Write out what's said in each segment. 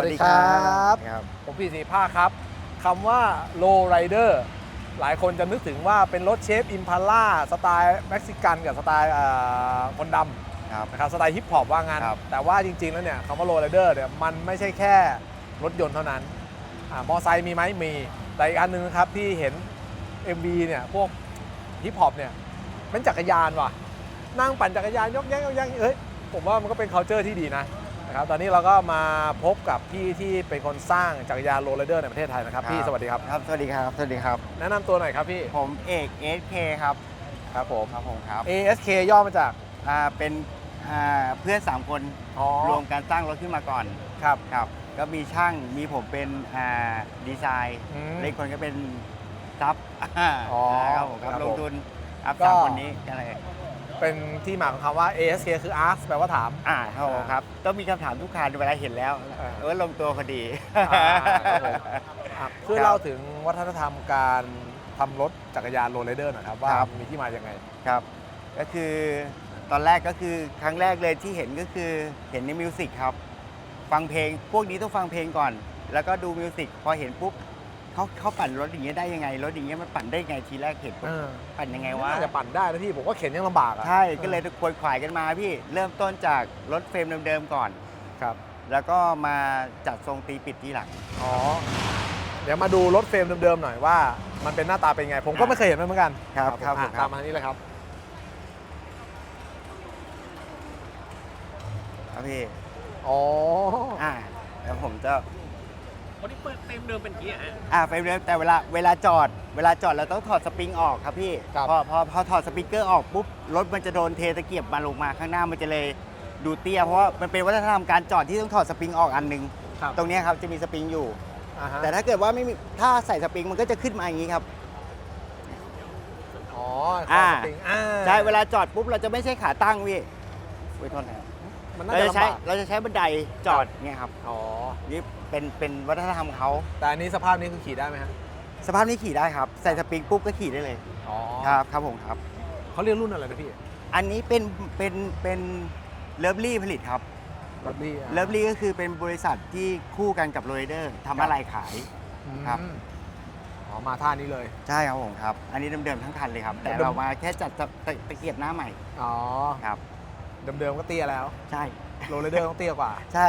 วัสดีครับครับ ผมพี่สีภาคครับคำว่า low rider หลายคนจะนึกถึงว่าเป็นรถเชฟอิมพาล่าสไตล์เม็กซิกันกับสไตล์เอ่อคนดำครับนะครับสไตล์ฮิปฮอปว่างั้นครับแต่ว่าจริง ๆ แล้วเนี่ยคำว่า low rider เนี่ยมันไม่ใช่แค่รถยนต์เท่านั้นอามอไซค์มีไหมมี แต่อีกอันหนึงนะครับที่เห็น MV เนี่ยพวกฮิปฮอปเนี่ยเป็นจักรยานว่ะ นั่งปั่นจักรยานยกแยกยกแยกเอ้ยผมว่ามันก็เป็น culture ที่ดีนะ นะครับตอนนี้เราก็มาพบกับพี่ที่เป็นคนสร้างจักรยานโรลเลอร์ในประเทศไทยนะครับพี่สวัสดีครับ ครับ สวัสดีครับ สวัสดีครับ แนะนำตัวหน่อยครับพี่ ผมเอก SK ครับ ครับผม ครับผมครับ ASK ย่อมาจาก อ่า เป็นอ่าเพื่อน 3 คนอ๋อ รวมการสร้างรถขึ้นมาก่อน ครับ ครับ ก็มีช่าง มีผมเป็นอ่าดีไซน์อืมเล็กคนก็เป็นซับอ่าอ๋อครับผมครับครับลผมงทุนครับก็ สามคนนี้กันเลย เป็นที่มาของคำว่า ASK คือ ask แปลว่าถาม อ่าครับผมครับ ต้องมีคำถามทุกคานเวลาเห็นแล้วอ่า เออลงตัวพอดี อ่าครับผมอะช่วยเล่าถึงวัฒนธรรมการทำรถจักรยานโรลเลอร์หน่อยครับ ว่าครับ มีที่มายังไง ครับก็คือตอนแรกก็คือครั้งแรกเลยที่เห็นก็คือเห็นในมิวสิกครับ ฟังเพลงพวกนี้ต้องฟังเพลงก่อน แล้วก็ดูมิวสิกพอเห็นปุ๊บ เขาเขาปั่นรถอย่างเงี้ยได้ยังไง รถอย่างเงี้ยมันปั่นได้ยังไงทีแรกเห็นปุ๊บปั่นยังไงวะ น่าจะปั่นได้นะพี่ผมก็เข็นยังลำบากอะใช่ ก็เลยควยขวายกันมาพี่ เริ่มต้นจากรถเฟรมเดิมๆก่อน ครับ แล้วก็มาจัดทรงตีปิดทีหลัง อ๋อ เดี๋ยวมาดูรถเฟรมเดิมๆหน่อยว่า มันเป็นหน้าตาเป็นไง ผมก็ไม่เคยเห็นมันเหมือนกันครับครับอะผมครับ ตามมาทางนี้เลยครับ ครับพี่ อ๋อ อ่าแล้วผมจะ วันนี้เปิดเต็มเดิมเป็นอย่างนี้อะอ่าเฟรมเดิมแต่เวลาเวลาจอด เวลาจอดเราต้องถอดสปริงออกครับพี่ครับ พอพอพอถอดสปริงเกอร์ออกปุ๊บรถมันจะโดนเทตะเกียบมาลงมาข้างหน้ามันจะเลยดูเตี้ยเพราะว่ามันเป็นวัฒนธรรมการจอดที่ต้องถอดสปริงออกอันหนึงครับตรงเนี้ยครับจะมีสปริงอยู่ อ่าฮะแต่ถ้าเกิดว่าไม่มีถ้าใส่สปริงมันก็จะขึ้นมาอย่างนี้ครับ อ๋ออ่าคอสปริงอ่าใช่เวลาจอดปุ๊บเราจะไม่ใช่ขาตั้งพี่ไว้ยโทษนะครับมันน่าเราจะจะใช้ลำบากเราจะใช้บันไดจอดเนี่ยครับอ๋อ นี่ เป็นเป็นวัฒนธรรมเขาแต่อันนี้สภาพนี้คือขี่ได้ไหมฮะสภาพนี้ขี่ได้ครับ ใส่สปริงปุ๊บก็ขี่ได้เลยอ๋อครับครับผมครับ เขาเรียกรุ่นอะไรนะพี่อันนี้เป็นเป็นเป็นเลิฟลี่ผลิตครับรถลี่เลิฟลี่ก็คือเป็นบริษัทที่คู่กันกับโรเดอร์ทำอะไรขาย ครับ อ๋อมาท่านี้เลยใช่ครับผมครับ อันนี้เดิมๆทั้งคันเลยครับ แต่เรามาแค่จัดตะตะตะเกียบหน้าใหม่อ๋อครับ เดิมๆก็เตี้ยแล้ว ใช่ โรลเลอร์ต้องเตี้ยกว่า ใช่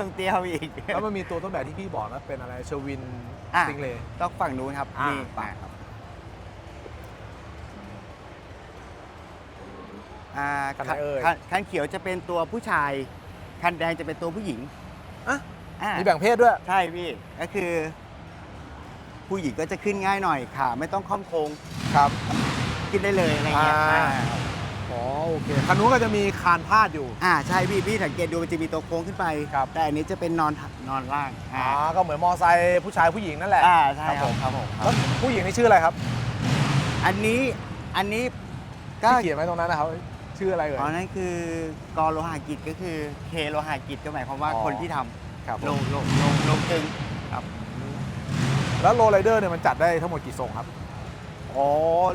ต้องเตี้ยวอีกแล้วมันมีตัวต้นแบบที่พี่บอกนะเป็นอะไรเชอร์วินอะซิงเลย์ต้องฝั่งนู้นครับอ่านี่ไปมาครับอ่าคันไหนเอ่ยคันคันเขียวจะเป็นตัวผู้ชาย คันแดงจะเป็นตัวผู้หญิงอะ อ่ามีแบ่งเพศด้วย ใช่พี่ ก็คือ ผู้หญิงก็จะขึ้นง่ายหน่อยขาไม่ต้องค่อมโค้งครับขึ้นได้เลยอะไรเงี้ยอ่า อ่า อ๋อโอเคคันนู้นก็จะมีคานพาดอยู่ อ่าใช่พี่พี่สังเกตดูมันจะมีตัวโค้งขึ้นไป ครับ แต่อันนี้จะเป็นนอนนอนล่างอ๋อ่าอก็เหมือนมอไซค์ผู้ชายผู้หญิงนั่นแหละอ่าใช่ครับครับผมครับผมคแล้รับวผู้หญิงนี่ชื่ออะไรครับอันนี้อันนี้ก็ที่เขียนไว้ตรงนั้นนะครับชื่ออะไรเอ่ย อ๋อนั่นคือกอโลหะกิจก็คือเคโลหะกิจก็หมายความว่าอ๋อ คนที่ทำครับโลโลโลโลกึงครับแล้วโรลไรเดอร์เนี่ยมันจัดได้ทั้งหมดกี่ทรงครับ โอ้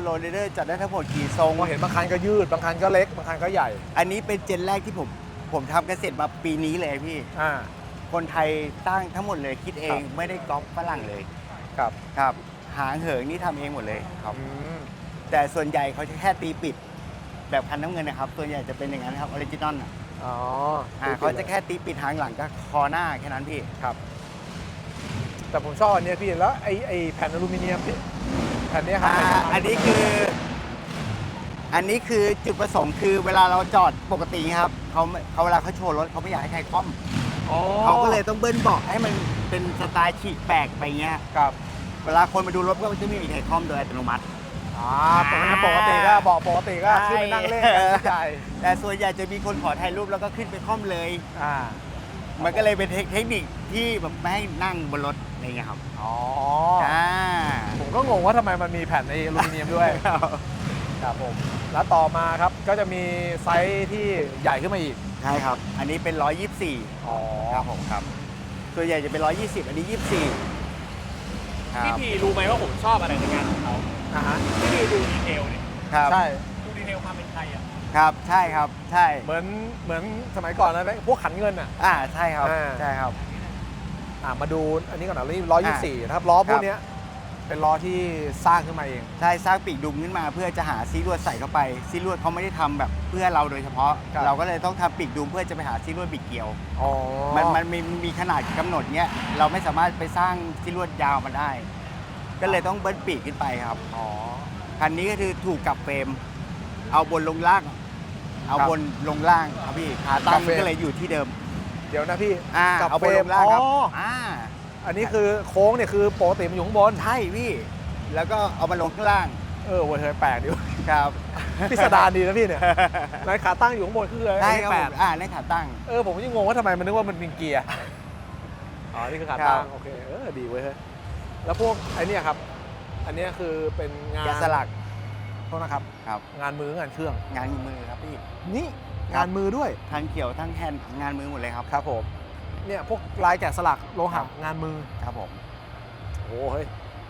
โรลเดอร์จัดได้ทั้งหมดกี่ทรง ผมเห็นบางคันก็ยืด บางคันก็เล็ก บางคันก็ใหญ่ อันนี้เป็นเจนแรกที่ผม ผมทำกันเสร็จมาปีนี้เลยพี่ อ่า คนไทยสร้างทั้งหมดเลยคิดเองครับไม่ได้ก๊อปฝรั่งเลยครับครับ หางเหิงนี่ทำเองหมดเลยครับ อืมแต่ส่วนใหญ่เขาจะแค่ตีปิด แบบคันน้ำเงินนะครับ ส่วนใหญ่จะเป็นอย่างนั้นครับออริจินอลอ๋ออ่าเขาจะแค่ตีปิดหางหลังก็คอหน้าแค่นั้นพี่ครับแต่ผมชอบอันเนี้ยพี่ แล้วไอ้ไอ้แผ่นอลูมิเนียมพี่ แผ่นเนี้ยครับอ่าอันนี้คือ อันนี้คือจุดประสงค์คือเวลาเราจอดปกติครับเขาไม่เขาเวลาเขาโชว์รถเขาไม่อยากให้ใครคล่อมอ๋อเขาก็เลยต้องเบิ้ลเบาะให้มันเป็นสไตล์ฉีกแปลกไปเงี้ยครับเวลาคนมาดูรถก็จะไม่มีใครคล่อมโดยอัตโนมัติ อ่าปกติปกติก็บอกปกติก็ใช่ขึ้นไปนั่งเล่นกันผู้ใหญ่แต่ส่วนใหญ่จะมีคนขอถ่ายรูปแล้วก็ขึ้นไปคล่อมเลย อ่า มันก็เลยเป็นเทคเทคนิคที่แบบไม่ให้นั่งบนรถอะไรเงี้ยครับ อ๋ออ่าผมก็ งงว่าทำไมมันมีแผ่นในอลูมิเนียมด้วยครับผมแล้วต่อมาครับก็จะมีไซส์ที่ใหญ่ขึ้นมาอีกใช่ครับ อันนี้เป็น 124อ๋อครับผมครับส่วนใหญ่จะเป็น 120 อันนี้ 24ครัพี่บพีรู้ไหมว่าผมชอบอะไรในงานของเขานะฮะพี่พีดูดีเทลเนี่ยครับใช่ดูดีเทลความเป็นไทยอะครับใช่ครับใช่เหมือนเหมือนสมัยก่อนนะพวกขันเงินอะอ่าใช่ครับอ่าใช่ครับอ่ามาดูอันนี้ก่อนนะนี่ร้อยยี่สี่นะครับล้อพวกเนี้ย เป็นล้อที่สร้างขึ้นมาเอง ใช่สร้างปีกดุมขึ้นมา เพื่อจะหาซีลวดใส่เข้าไปซีลวดเขาไม่ได้ทำแบบเพื่อเราโดยเฉพาะ ครับ เราก็เลยต้องทำปีกดุมเพื่อจะไปหาซีลวดบิดเกลียว อ๋อมันมันมีมีขนาดกำหนดเนี้ยเราไม่สามารถไปสร้างซีลวดยาวมาได้ ก็เลยต้องเบิ้ลปีกขึ้นไปครับ อ๋อ คันนี้ก็คือถูกกลับเฟรม เอาบนลงล่าง เอาครับบนลงล่างครับพี่ขาตั้กลังบเฟรม ก็เลยอยู่ที่เดิม เดี๋ยวนะพี่ อ่ากลับเอาบนลงล่างครับเฟรมอ๋ออ่อ่า อันนี้คือโค้งเนี่ยคือปกติมันอยู่ข้างบนใช่พี่แล้วก็เอามาลงข้างล่างเออเว้ยเฮ้ยแปลกดิครับพิสดารดีนะพี่เนี่ยนายขาตั้งอยู่ข้างบนคืออะไรได้อันคนี้รับแปผดมอ่าในขาตั้ง เออผมยังงงว่าทำไมมันนึกว่ามันเป็นเกียร์อ๋อนี่คือขาครัตั้บงโอเคเออดีเว้ยเฮ้ยแล้วพวกไอ้เนี่ยครับ อันเนี้ยคือเป็นงานแกะสลักโทษนะครับ ครับ งานมืองานเครื่อง งานมือครับพี่ นี่ครังาบนมือด้วยทั้งเขียวทั้งแฮนด์งานมือหมดเลยครับ ครับผม เนี่ยพวกลายแกะสลักโลครัหะบงานมือครับผมโอ้เฮ้ย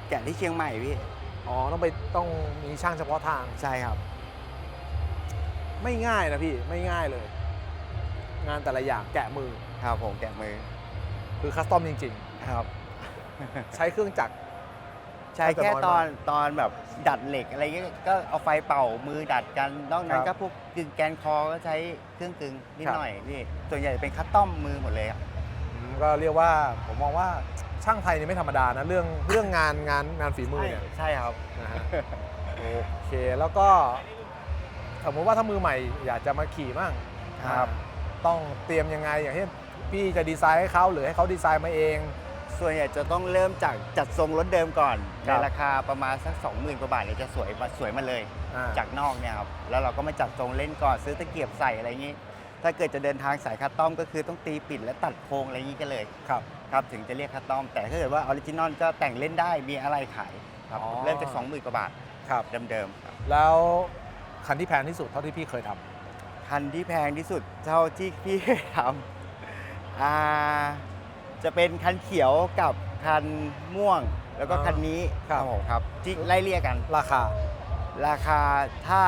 แกะที่เชียงใหม่พี่อ๋อต้องไปต้องมีช่างเฉพาะทาง ใช่ครับ ไม่ง่ายนะพี่ไม่ง่ายเลย งานแต่ละอย่างแกะมือครับผมแกะมือ คือคัสตอมจริงครับๆใช้เครื่องจักร ใช่แต่แค่น้อยตอนมากตอนแบบดัดเหล็กอะไรเงี้ยก็เอาไฟเป่ามือดัดกันนอกนั้ครันบก็พวกกึงแกนคอก็ใช้เครื่องกึงนิดครับหน่อยพี่ส่วนใหญ่เป็นคัสตอมมือหมดเลยครับอืม ก็เรียกว่าผมมองว่าช่างไทยนี่ไม่ธรรมดานะเรื่องเรื่องงานงานงานฝีมือเนี่ยใช่ครับนะฮะโอเคแล้วก็สมมติว่าถ้ามือใหม่อยากจะมาขี่มั่งครับอ่าต้องเตรียมยังไงอย่างเช่นพี่จะดีไซน์ให้เขาหรือให้เขาดีไซน์มาเอง ส่วนใหญ่จะต้องเริ่มจากจัดทรงรถเดิมก่อนคในรับราคาประมาณสัก 20,000กว่าบาทเนี่ยจะสวยมาสวยมาเลยอ่าจากนอกเนี่ยครับแล้วเราก็มาจัดทรงเล่นก่อนซื้อตะเกียบใส่อะไรอย่างนี้ ถ้าเกิดจะเดินทางสายคัสตอมก็คือต้องตีปิดและตัดโครงอะไรอย่างนี้กันเลยครับครับถึงจะเรียกคัสตอม แต่ถ้าเกิดว่าออริจินอลก็แต่งเล่นได้มีอะไรขายครับอ๋อ เริ่มจาก20,000กว่าบาทครับ เดิมๆครับแล้วคันที่แพงที่สุดเท่าที่พี่เคยทำคันที่แพงที่สุดเท่าที่พี่เคยทำอ่าจะเป็นคันเขียวกับคันม่วง แล้วก็อ่าคันนี้ครับผมครับที่ไล่เรียกกัน ราคา ราคาถ้า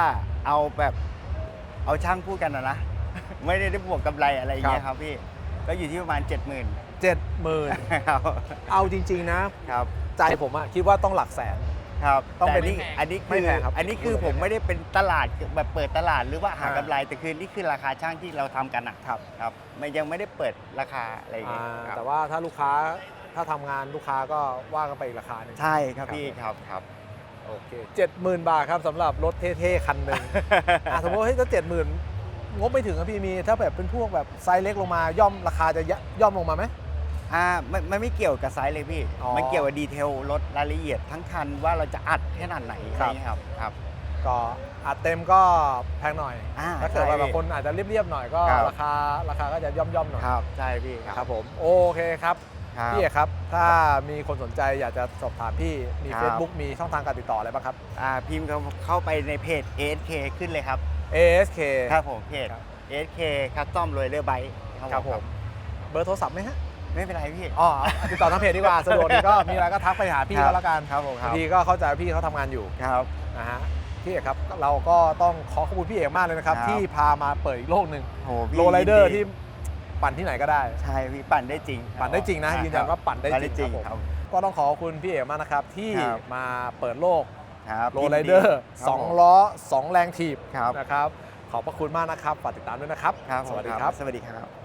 เอาแบบเอาช่างพูดกันนะนะ ไม่ได้ได้บวกกำไรอะไรอย่างเงี้ยครับพี่ ก็อยู่ที่ประมาณ 70,000 เจ็ดหมื่นครับเอาจริง ๆ นะ ครับ ใจผมอะคิดว่าต้องหลักแสน ครับต้องเป็นแนี่อันนี้ไม่คือแพงครับอันนี้คือผมไม่ได้เป็นตลาดแบบเปิดตลาดหรือว่าหาอ่ากำไรแต่คือนี่คือราคาช่างที่เราทำกันอะครับครับมันยังไม่ได้เปิดราคาอะไรอย่างอ่าเงี้ยครับแต่ว่าถ้าลูกค้าถ้าทำงานลูกค้าก็ว่ากันไปอีกราคาหนึ่ง ใช่ครับครับพี่ครับครับ โอเคเจ็ดหมื่นบาทครับสำหรับรถเท่ๆ คันหนึ่ง อะสมมติว่าเฮ้ยถ้าเจ็ดหมื่น งบไม่ถึงอะพี่มีถ้าแบบเป็นพวกแบบไซส์เล็กลงมาย่อมราคาจะยะย่อมลงมาไหมอ่ามันมันไม่เกี่ยวกับไซส์เลยพี่ อ๋อมันเกี่ยวกับดีเทลรถรายละเอียดทั้งคันว่าเราจะอัดขนาดไหนอะคไรรับเงี้ยครับครับก็อัดเต็มก็แพงหน่อย อ่าถ้าเกิดว่าใช่แบบคนอาจจะเรียบๆหน่อยก็ครับ ราคาราคาก็จะย่อมๆหน่อยครับใช่พี่ครับผมโอเคครับครับ พี่เอกครับ ถ้ามีคนสนใจอยากจะสอบถามพี่มี ครับ Facebook มีช่องทางการติดต่ออะไรบ้างครับ อ่าพิมพ์เข้าเข้าไปในเพจ ASK ขึ้นเลยครับ ASK ครับผมเพจครับ ASK Custom Roller Bike ครับผมเบอร์โทรศัพท์ไหมฮะไม่เป็นไรพี่อ๋อติดต่อทางเพจดีกว่าสะดวกดีก็มีอะไรก็ทักไปหาพี่ครับก็แล้วกันครับผมครับบางทีก็เข้าใจว่าพี่เขาทำงานอยู่ครับนะฮะพี่เอกครับเราก็ต้องขอขอบคุณพี่เอกมากเลยนะครับครับที่พามาเปิดอีกโลกหนึ่งโหพี่โรลไรเดอร์ยินที่ปั่นที่ไหนก็ได้ใช่พี่ปั่นได้จริง ปั่นได้จริงนะคบยืนยันว่าปั่นได้ปั่นจได้ริงจริงคครัรับบผมก็ต้องขอขอบคุณพี่เอกมากนะครับที่ครับมาเปิดโลก ครับโรลไรเดอร์ครับสองผมล้อสองแรงถีบครับ นะครับ ขอบพระคุณมากนะครับ ฝากติดตามด้วยนะครับ ครับสวัสดีครับ สวัสดีครับ